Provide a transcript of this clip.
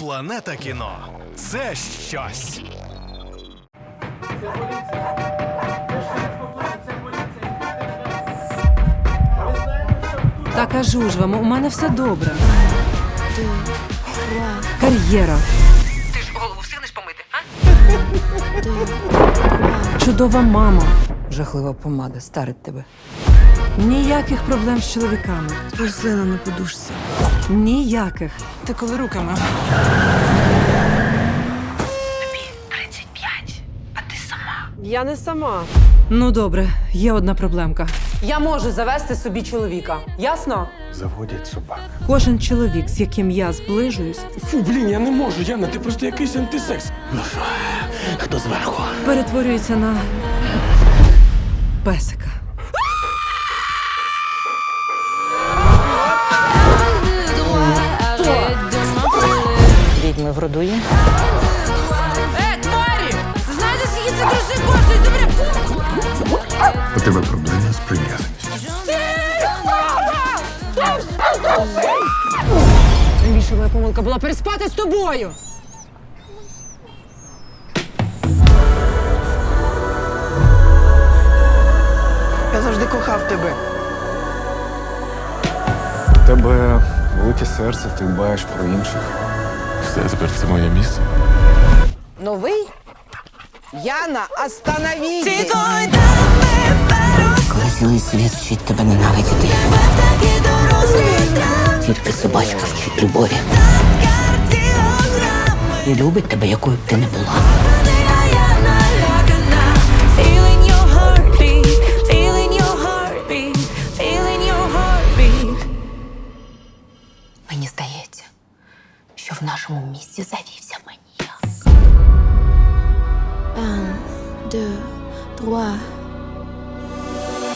Планета кіно це щось. Та кажу ж вам, у мене все добре. Кар'єра. Ти ж голову встигнеш помити, а? Чудова мама. Жахлива помада старить тебе. Ніяких проблем з чоловіками. Рослина на подушці. Ніяких. Ти коли руками? Тобі 35, а ти сама. Я не сама. Ну добре, є одна проблемка. Я можу завести собі чоловіка. Ясно? Заводять собак. Кожен чоловік, з яким я зближуюсь, Фу, блін, я не можу, Яна, ти просто якийсь антисекс. Хто зверху? перетворюється на песика. Відьми вродує. Е, тварі! Знаєте, скільки це грошей коштує? Добре, У тебе проблеми з прив'язаністю. Найбільша моя помилка була переспати з тобою. Я завжди кохав тебе. У тебе велике серце, ти дбаєш про інших. Все, тепер це моє місце. Новий? Яна, остановіться! Коли цілий світ вчить тебе ненавидіти. Тільки собачка вчить любові. І любить тебе, якою б ти не була. В нашому місті завівся маніяк. Un, deux, trois,